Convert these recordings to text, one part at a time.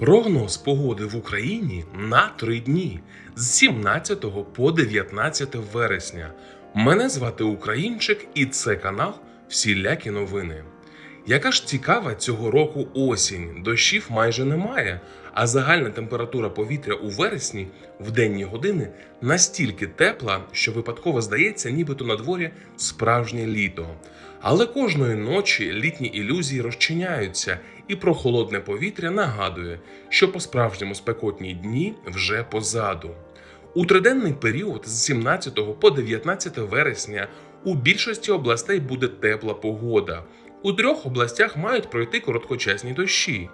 Прогноз погоди в Україні на три дні з 17 по 19 вересня. Мене звати Українчик, і це канал Всілякі новини. Яка ж цікава цього року осінь, дощів майже немає, а загальна температура повітря у вересні в денні години настільки тепла, що випадково здається, нібито на дворі справжнє літо. Але кожної ночі літні ілюзії розчиняються, і прохолодне повітря нагадує, що по-справжньому спекотні дні вже позаду. У триденний період з 17 по 19 вересня у більшості областей буде тепла погода. У трьох областях мають пройти короткочасні дощі.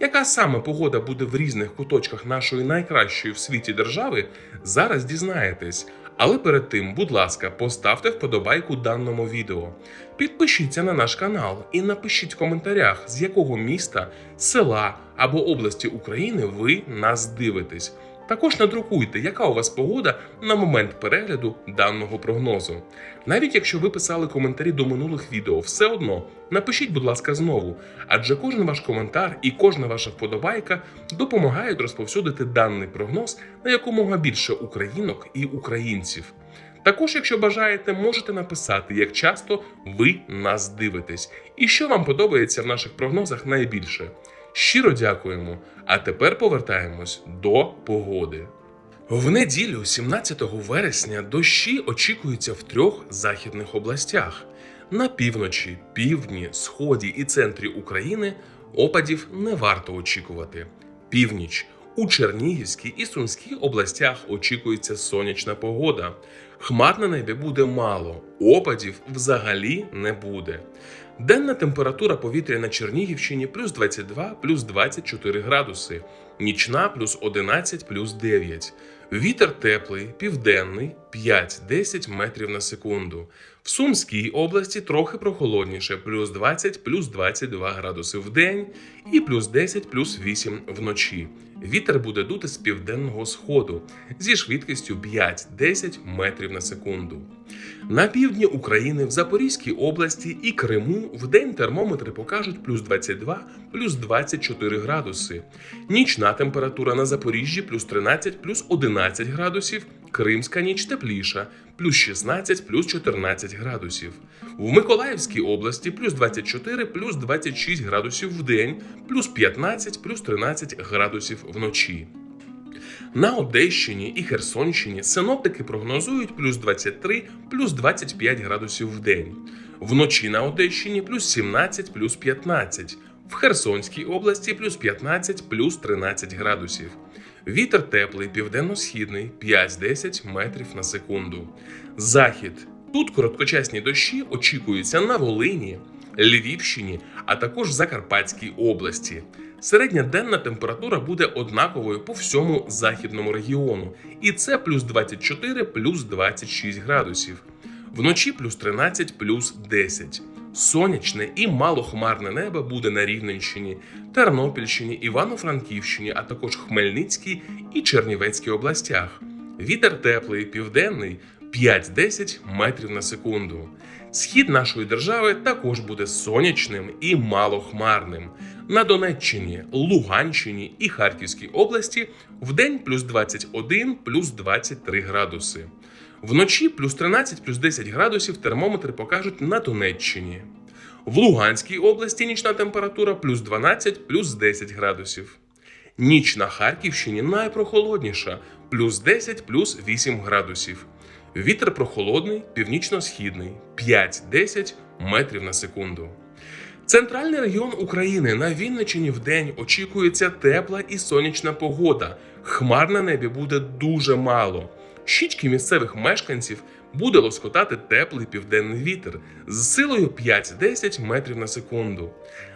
Яка саме погода буде в різних куточках нашої найкращої в світі держави, зараз дізнаєтесь. Але перед тим, будь ласка, поставте вподобайку даному відео. Підпишіться на наш канал і напишіть в коментарях, з якого міста, села або області України ви нас дивитесь. Також надрукуйте, яка у вас погода на момент перегляду даного прогнозу. Навіть якщо ви писали коментарі до минулих відео, все одно напишіть, будь ласка, знову, адже кожен ваш коментар і кожна ваша вподобайка допомагають розповсюдити даний прогноз на якомога більше українок і українців. Також, якщо бажаєте, можете написати, як часто ви нас дивитесь, і що вам подобається в наших прогнозах найбільше. Щиро дякуємо. А тепер повертаємось до погоди. В неділю, 17 вересня, дощі очікуються в трьох західних областях. На півночі, півдні, сході і центрі України опадів не варто очікувати. Північ у Чернігівській і Сумській областях очікується сонячна погода. Хмар на небі буде мало, опадів взагалі не буде. Денна температура повітря на Чернігівщині плюс 22, плюс 24 градуси, нічна плюс 11, плюс 9. Вітер теплий, південний 5-10 метрів на секунду. В Сумській області трохи прохолодніше, плюс 20, плюс 22 градуси в день і плюс 10, плюс 8 вночі. Вітер буде дути з південного сходу зі швидкістю 5-10 метрів на секунду. На півдні України в Запорізькій області і Криму в день термометри покажуть плюс 22, плюс 24 градуси. Нічна температура на Запоріжжі плюс 13, плюс 11 градусів. Кримська ніч тепліша, плюс 16, плюс 14 градусів. В Миколаївській області плюс 24, плюс 26 градусів в день, плюс 15, плюс 13 градусів вночі. На Одещині і Херсонщині синоптики прогнозують плюс 23, плюс 25 градусів в день. Вночі на Одещині плюс 17, плюс 15. В Херсонській області плюс 15, плюс 13 градусів. Вітер теплий, південно-східний 5-10 метрів на секунду. Захід. Тут короткочасні дощі очікуються на Волині, Львівщині, а також Закарпатській області. Середня денна температура буде однаковою по всьому західному регіону, і це плюс 24, плюс 26 градусів. Вночі плюс 13, плюс 10. Сонячне і малохмарне небо буде на Рівненщині, Тернопільщині, Івано-Франківщині, а також Хмельницькій і Чернівецькій областях. Вітер теплий, південний 5-10 метрів на секунду. Схід нашої держави також буде сонячним і малохмарним. На Донеччині, Луганщині і Харківській області вдень плюс 21, плюс 23 градуси. Вночі плюс 13, плюс 10 градусів термометри покажуть на Донеччині. В Луганській області нічна температура плюс 12, плюс 10 градусів. Ніч на Харківщині найпрохолодніша плюс 10, плюс 8 градусів. Вітер прохолодний, північно-східний 5-10 метрів на секунду. Центральний регіон України на Вінниччині в день очікується тепла і сонячна погода. Хмар на небі буде дуже мало. Щічки місцевих мешканців буде лоскотати теплий південний вітер з силою 5-10 метрів на секунду.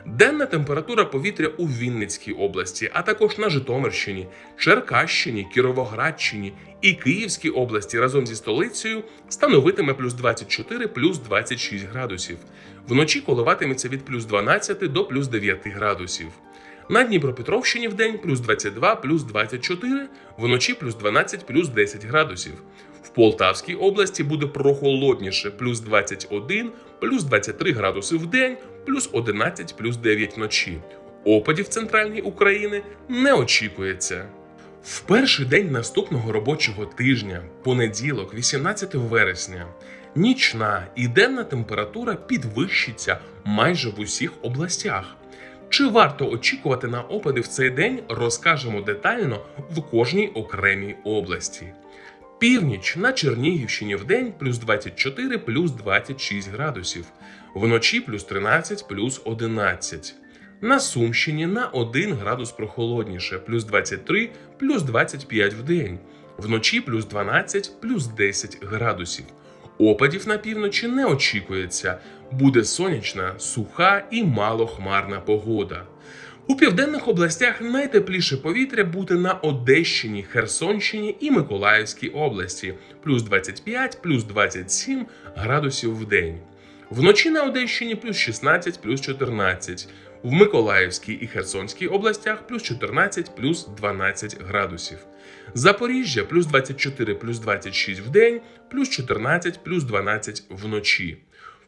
Денна температура повітря у Вінницькій області, а також на Житомирщині, Черкащині, Кіровоградщині і Київській області разом зі столицею становитиме плюс 24 плюс 26 градусів. Вночі коливатиметься від плюс 12 до плюс 9 градусів. На Дніпропетровщині в день плюс 22, плюс 24, вночі плюс 12, плюс 10 градусів. В Полтавській області буде прохолодніше плюс 21, плюс 23 градуси в день, плюс 11, плюс 9 вночі. Опадів центральній Україні не очікується. В перший день наступного робочого тижня, понеділок, 18 вересня, нічна і денна температура підвищиться майже в усіх областях. Чи варто очікувати на опади в цей день, розкажемо детально в кожній окремій області. Північ на Чернігівщині в день плюс 24 плюс 26 градусів, вночі плюс 13 плюс 11. На Сумщині на 1 градус прохолодніше, плюс 23 плюс 25 в день, вночі плюс 12 плюс 10 градусів. Опадів на півночі не очікується, буде сонячна, суха і малохмарна погода. У південних областях найтепліше повітря буде на Одещині, Херсонщині і Миколаївській області, плюс 25, плюс 27 градусів в день. Вночі на Одещині плюс 16, плюс 14, в Миколаївській і Херсонській областях плюс 14, плюс 12 градусів. Запоріжжя плюс 24, плюс 26 в день, плюс 14, плюс 12 вночі.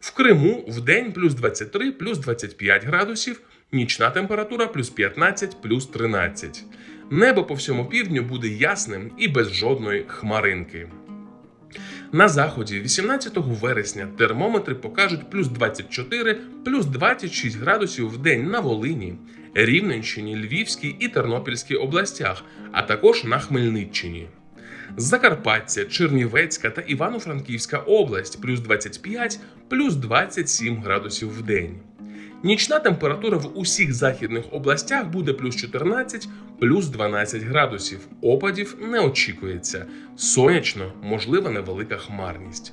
В Криму в день плюс 23, плюс 25 градусів, нічна температура плюс 15, плюс 13. Небо по всьому півдню буде ясним і без жодної хмаринки. На заході 18 вересня термометри покажуть плюс 24, плюс 26 градусів в день на Волині, Рівненщині, Львівській і Тернопільській областях, а також на Хмельниччині. Закарпаття, Чернівецька та Івано-Франківська область плюс 25, плюс 27 градусів в день. Нічна температура в усіх західних областях буде плюс 14, плюс 12 градусів. Опадів не очікується. Сонячно, можлива невелика хмарність.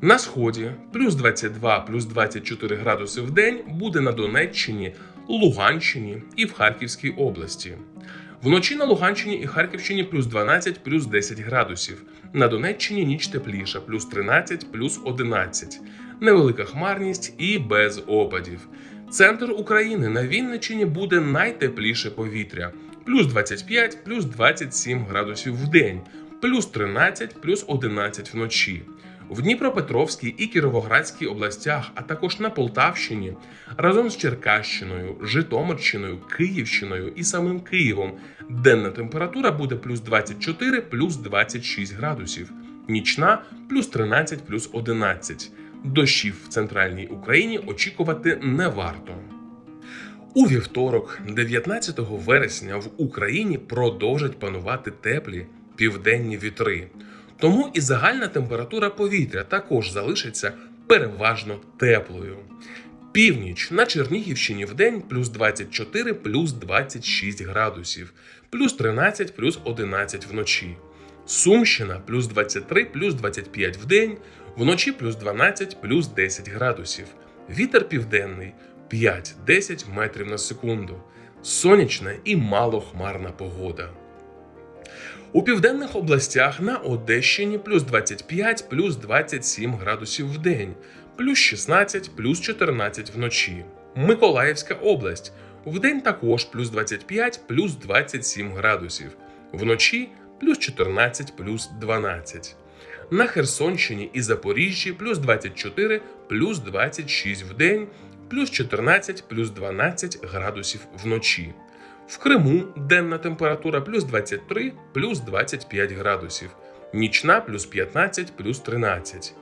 На сході плюс 22, плюс 24 градуси в день буде на Донеччині, Луганщині і в Харківській області. Вночі на Луганщині і Харківщині плюс 12, плюс 10 градусів. На Донеччині ніч тепліша, плюс 13, плюс 11. Невелика хмарність і без опадів. Центр України на Вінниччині буде найтепліше повітря: плюс 25, плюс 27 градусів в день, плюс 13, плюс 11 вночі. В Дніпропетровській і Кіровоградській областях, а також на Полтавщині, разом з Черкащиною, Житомирщиною, Київщиною і самим Києвом денна температура буде плюс 24, плюс 26 градусів, нічна плюс 13, плюс 11. Дощів в центральній Україні очікувати не варто. У вівторок, 19 вересня, в Україні продовжать панувати теплі південні вітри. Тому і загальна температура повітря також залишиться переважно теплою. Північ на Чернігівщині в день плюс 24 плюс 26 градусів, плюс 13 плюс 11 вночі. Сумщина плюс 23 плюс 25 в день, вночі плюс 12 плюс 10 градусів. Вітер південний 5-10 метрів на секунду. Сонячна і малохмарна погода. У південних областях на Одещині плюс 25 плюс 27 градусів в день, плюс 16 плюс 14 вночі. Миколаївська область. Вдень також плюс 25 плюс 27 градусів. Вночі плюс 14 плюс 12. На Херсонщині і Запоріжжі плюс 24 плюс 26 в день, плюс 14 плюс 12 градусів вночі. В Криму денна температура плюс 23 плюс 25 градусів, нічна плюс 15 плюс 13.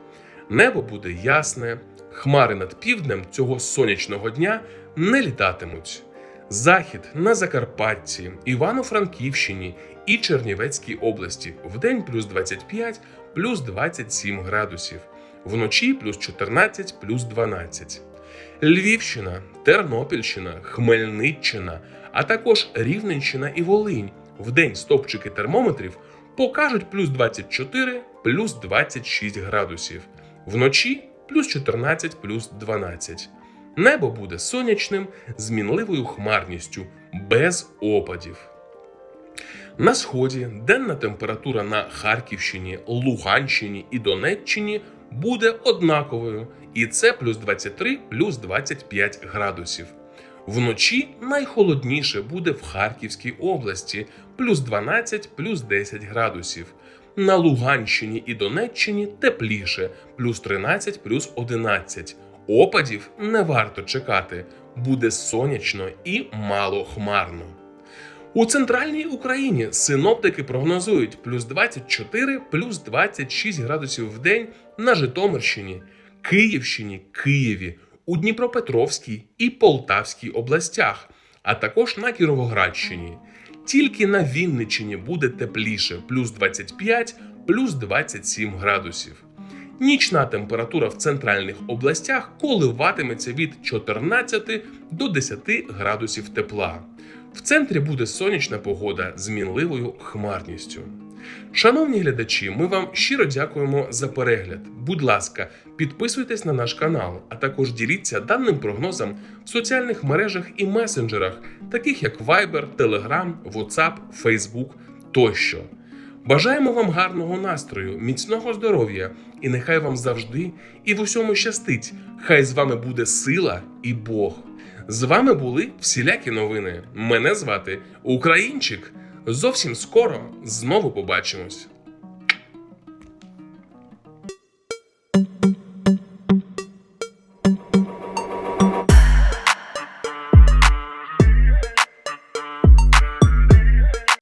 Небо буде ясне, хмари над півднем цього сонячного дня не літатимуть. Захід на Закарпатті, Івано-Франківщині і Чернівецькій області вдень плюс 25 плюс 27 градусів, вночі плюс 14 плюс 12. Львівщина, Тернопільщина, Хмельниччина, а також Рівненщина і Волинь вдень стопчики термометрів покажуть плюс 24 плюс 26 градусів, вночі плюс 14 плюс 12. Небо буде сонячним з мінливою хмарністю, без опадів. На сході денна температура на Харківщині, Луганщині і Донеччині буде однаковою, і це плюс 23 плюс 25 градусів. Вночі найхолодніше буде в Харківській області плюс 12 плюс 10 градусів. На Луганщині і Донеччині тепліше плюс 13 плюс 11. Опадів не варто чекати, буде сонячно і малохмарно. У центральній Україні синоптики прогнозують плюс 24, плюс 26 градусів в день на Житомирщині, Київщині, Києві, у Дніпропетровській і Полтавській областях, а також на Кіровоградщині. Тільки на Вінниччині буде тепліше плюс 25, плюс 27 градусів. Нічна температура в центральних областях коливатиметься від 14 до 10 градусів тепла. В центрі буде сонячна погода з мінливою хмарністю. Шановні глядачі, ми вам щиро дякуємо за перегляд. Будь ласка, підписуйтесь на наш канал, а також діліться даним прогнозом в соціальних мережах і месенджерах, таких як Viber, Telegram, WhatsApp, Facebook тощо. Бажаємо вам гарного настрою, міцного здоров'я, і нехай вам завжди і в усьому щастить. Хай з вами буде сила і Бог. З вами були всілякі новини. Мене звати Українчик. Зовсім скоро знову побачимось.